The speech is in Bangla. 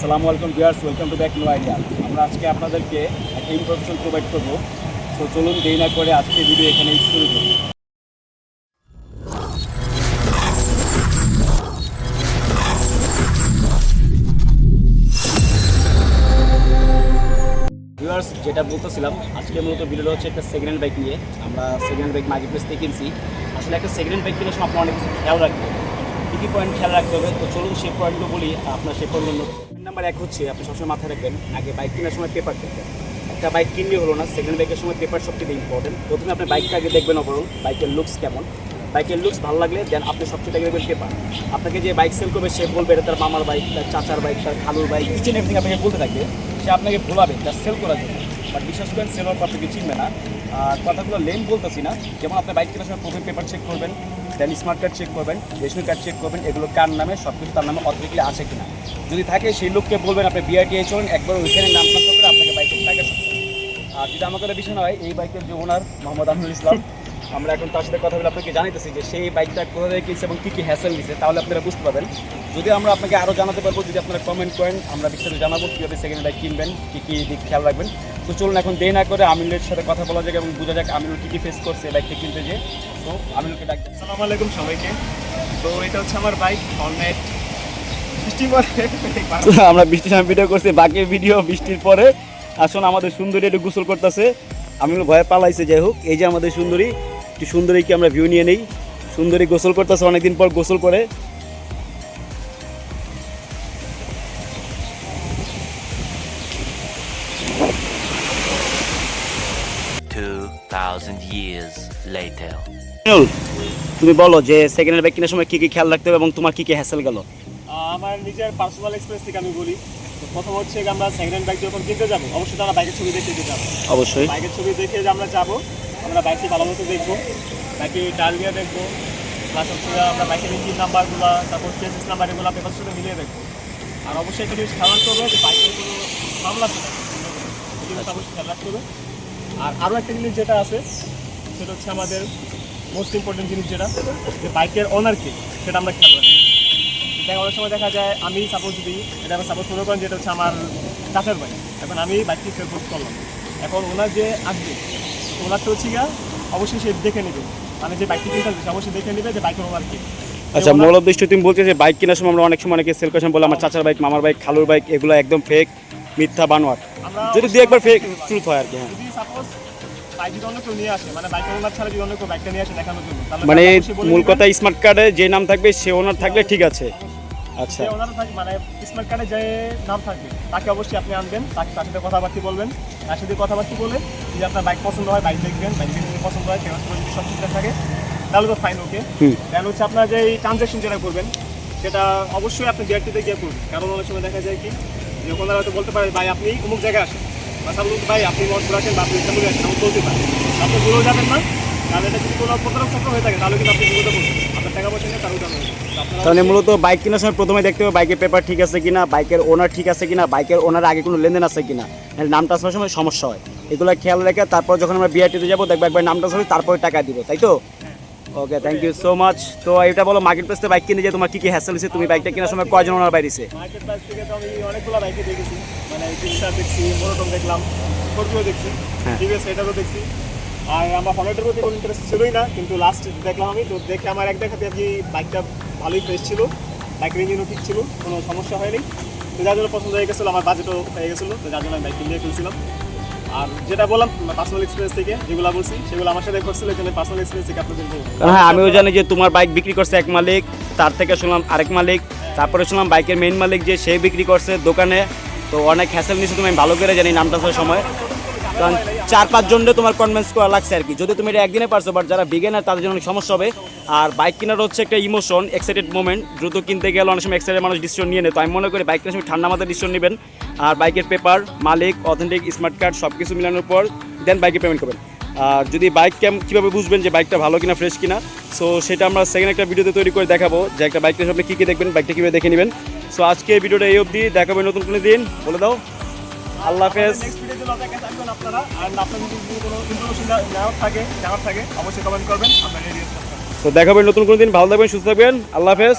আসসালামু আলাইকুম viewers welcome to back new idea আমরা আজকে আপনাদেরকে একটা ইনফরমেশন প্রোভাইড করব। তো চলুন দেরি না করে আজকে ভিডিও এখানে শুরু করি। ভিউয়ার্স, যেটা বলতেছিলাম, আজকে মূলত ভিডিওটা হচ্ছে একটা সেকেন্ড হ্যান্ড বাইক নিয়ে। আমরা second hand bike market place থেকে কিনছি। আসলে একটা সেকেন্ড হ্যান্ড বাইক কেনার সময় আপনার অনেক খেয়াল হবে কী পয়েন্ট খেয়াল রাখতে হবে? তো চলুন সেই পয়েন্টগুলো বলি, আপনার সেই পয়েন্টগুলো নাম্বার এক হচ্ছে, আপনি সবসময় মাথায় রাখবেন, আগে বাইক কেনার সময় পেপার দেখবেন একটা বাইক কিনলে হলো না সেকেন্ড বাইকের সময় পেপার সবচেয়ে ইম্পর্টেন্ট প্রথমে আপনি বাইকটা আগে দেখবেন ওভারঅল বাইকের লুকস কেমন। বাইকের লুকস ভালো লাগলে দেন আপনি সবচেয়ে আগে দেখবেন পেপার আপনাকে যে বাইক সেল করবে, সে বলবে তার মামার বাইক তার চাচার বাইক তার খালুর বাইক এন্ড এভরিথিং আপনাকে বলতে থাকবে। সে আপনাকে ভোলাবে তার সেল করার জন্য। বাট বিশ্বাস করেন সেল হওয়ার আপনাকে চিনবে না। আর কথাগুলো লেন বলতেছি না। যেমন আপনি বাইক কেনার সময় প্রথমে পেপার চেক করবেন দেন স্মার্ট কার্ড চেক করবেন রেশন কার্ড চেক করবেন, এগুলো কার নামে সব কিছু তার নামে অথরিটি আছে কিনা। যদি থাকে সেই লোককে বলবেন, আপনি বিআরটিআই চলেন, একবার ওইখানে নাম করে আপনাকে বাইকের টাকা আর যদি আমাকে বিষয় নয় এই বাইকের যে ওনার মোহাম্মদ আমিনুল ইসলাম আমরা এখন তার সাথে কথা বলে আপনাকে জানাইতেছি যে সেই বাইকটা কোথা থেকে কিনছে এবং কী কী হ্যাসেল নিছে তাহলে আপনারা বুঝতে পারবেন। যদি আমরা আপনাকে আরও জানাতে পারব যদি আপনারা কমেন্ট করেন আমরা বিস্তারিত জানাব কীভাবে সেকেন্ড বাইক কিনবেন কী কী দিক খেয়াল রাখবেন। তো চলুন এখন দেরি না করে আমিনুলের সাথে কথা বলা যাক এবং বোঝা যাক আমিনুল কী কী ফেস করছে বাইকটা কিনতে যে তো আমিনুলকে ডাক আসসালামু আলাইকুম সবাইকে। তো এটা হচ্ছে আমার বাইক হর্নেট আমরা বৃষ্টির সময় ভিডিও করছি বাকি ভিডিও বৃষ্টির পরে। আসুন আমাদের সুন্দরী একটু গোসল করতেছে। আমি ভয়ে পালাইছে যাই হোক এই যে আমাদের সুন্দরী একটু সুন্দরীকে আমরা ভিউ নিয়ে নেই। সুন্দরী গোসল করতেছে অনেকদিন পর গোসল করে। Two thousand years later. Aminul, তুমি বলো যে সেকেন্ড হ্যান্ড বাইক কেনার সময় কী কী খেয়াল রাখতে হবে এবং তোমার কী কী হ্যাসেল গেল? আমার নিজের পার্সোনাল এক্সপিরিয়েন্স থেকে আমি বলি। প্রথম হচ্ছে যে আমরা সেকেন্ড হ্যান্ড বাইক যখন কিনতে যাব। অবশ্যই আমরা বাইকের ছবি দেখে যেতে যাব অবশ্যই। বাইকের ছবি দেখে যে আমরা যাব আমরা বাইকটি ভালো মতো দেখব বাইকের টার্গিয়া দেখব প্লাস হচ্ছে আমরা বাইকের ইঞ্জিন নাম্বারগুলো তারপর চেসিস নাম্বার এগুলো পেপার সাথে মিলিয়ে দেখব। আর অবশ্যই একটা জিনিস খেয়াল রাখতে হবে যে বাইকের কোনো মামলা জিনিসটা অবশ্যই খেয়াল রাখতে হবে। আর আরও একটা জিনিস যেটা আছে সেটা হচ্ছে আমাদের মোস্ট ইম্পর্টেন্ট জিনিস যেটা যে বাইকের ওনার কে সেটা আমরা খেয়াল রাখি দেখা অনেক সময় দেখা যায় আমি সাপোজ দিই এটা আমি সাপোজ মনে করেন যেটা হচ্ছে আমার চাচার ভাই এখন আমি বাইকটি সেল করলাম। এখন ওনার যে আসবে ওনার তো হচ্ছে অবশ্যই সে দেখে নেবে। মানে যে বাইকটি কিনতে আসবে অবশ্যই দেখে নেবে যে বাইকের ওনার কে। আচ্ছা মূল উদ্দেশ্য তুমি বলছো যে বাইক কেনার সময় আমরা অনেক সময় অনেকে সেল করেছেন বলে আমার চাচার বাইক মামার বাইক খালুর বাইক এগুলো একদম ফেক মিথ্যা বানোয়ার যদি দু একবার ফেক ট্রুথ হয় আর কি হ্যাঁ। মানে বাইকের ওনার ছাড়া যদি বাইকটা নিয়ে আসে দেখানোর জন্য তাহলে মানে মূল কথা স্মার্ট কার্ডে যে নাম থাকবে সে ওনার থাকলে ঠিক আছে। আচ্ছা। যে ওনার থাকবে মানে স্মার্ট কার্ডে যে নাম থাকবে তাকে অবশ্যই আপনি আনবেন তাকে তার সাথে কথাবার্তা বলবেন তার সাথে কথাবার্তা বলে যদি আপনার বাইক পছন্দ হয় বাইক দেখবেন বাইক দেখে যদি পছন্দ হয় যদি সব ঠিকঠাক থাকে তাহলে তো ফাইন ওকে। দেন হচ্ছে আপনার যে ট্রানজ্যাকশন যেটা করবেন সেটা অবশ্যই আপনি বিআরটিতে গিয়ে করবেন। কারণ অনেক সময় দেখা যায় কি যে ওনারা হয়তো বলতে পারে ভাই আপনি অমুক জায়গায় আসেন। বা সাপোজ ভাই আপনি মনপুর আসেন বা আপনি ইস্তাম্বুলে আসেন আমি বলতে পারি আপনি ভুলেও যাবেন না। তাহলে এটা যদি কোনো প্রতারক চক্র হয়ে থাকে তাহলে কিন্তু আপনি বিপদে পড়বেন তো তাহলে মূলত বাইক কেনার সময় প্রথমে দেখতে হবে বাইকের পেপার ঠিক আছে কিনা বাইকের ওনার ঠিক আছে কিনা বাইকের ওনার আগে কোনো লেনদেন আছে কিনা। নাহলে নাম ট্রান্সফার সময় সমস্যা হয়। এগুলো খেয়াল রেখে তারপর যখন আমরা বিআরটিতে যাব দেখব একবার নাম ট্রান্সফার হবে, তারপরে টাকা দিব তাই তো? Okay thank you so much তো এটা বলো মার্কেট প্লেসে বাইক কিনে যে তোমার কি কি হ্যাসেল হয়েছে? তুমি বাইকটা কেনার সময় কয়জন ওনার বাইরেছে মার্কেট প্রাইস থেকে তো আমি অনেকগুলো বাইকে দেখেছি। মানে দেখছি মোনোটন দেখলাম স্করপিও দেখছি। হ্যাঁ। টিভিএস এটারও দেখছি। আর আমার হনেটের প্রতি কোনো ইন্টারেস্ট ছিলই না, কিন্তু লাস্ট দেখলাম আমি, তো দেখে আমার এক দেখাতে আর কি বাইকটা ভালোই ফ্রেশ ছিল বাইকের ইঞ্জিনও ঠিক ছিল, কোনো সমস্যা হয়নি। তো যার জন্য পছন্দ হয়ে গেছিল, আমার বাজেটও হয়ে গেছিল, তো যার জন্য আমি বাইক নিয়ে ফেলছিলাম। আর যেটা বললাম পার্সোনাল এক্সপিরিয়েন্স থেকে, যেগুলো বলছি, সেগুলো আমার সাথে করছিল জন্য পার্সোনাল এক্সপিরিয়েন্স থেকে হ্যাঁ আমিও জানি যে তোমার বাইক বিক্রি করছে এক মালিক, তার থেকে শুনলাম আরেক মালিক, তারপরে শুনলাম বাইকের মেইন মালিক যে সে বিক্রি করছে দোকানে, তো অনেক হ্যাসেল নিচ্ছে তুমি ভালো করে জানি নামটা সময়। কারণ চার পাঁচজনরে তোমার কনভিন্স করা লাগছে আর কি। যদি তুমি এটা একদিনে পারছ বাট যারা বিগেনার তাদের জন্য অনেক সমস্যা হবে। আর বাইক কেনার হচ্ছে একটা ইমোশন এক্সাইটেড মোমেন্ট দ্রুত কিনতে গেলে অনেক সময় এক্সাইটেড মানুষ ডিসিশন নিয়ে নেয়। তো আমি মনে করি বাইক কেনার সময় ঠান্ডা মাথায় ডিসিশন নেবেন। আর বাইকের পেপার মালিক অথেন্টিক স্মার্ট কার্ড সব কিছু মিলানোর পর দেন বাইকে পেমেন্ট করবেন। আর যদি বাইক ক্যাম কীভাবে বুঝবেন যে বাইকটা ভালো কিনা ফ্রেশ কিনা? সো সেটা আমরা সেকেন্ড একটা ভিডিওতে তৈরি করে দেখাবো। যে একটা বাইকটা আপনি কী কী দেখবেন বাইকটা কীভাবে দেখে নেবেন। সো আজকে ভিডিওটা এই অবধি। দেখাবেন নতুন কোনো দিন। বলে দাও। আল্লাহ হাফেজ। আপনারা। আর আপনাদের যদি কোনো ইনফরমেশন নেওয়ার থাকে জানার থাকে অবশ্যই কমেন্ট করবেন। আমরা রেডি আছি সো দেখাবেন নতুন কোনো দিন। ভালো থাকবেন সুস্থ থাকবেন। আল্লাহ হাফেজ.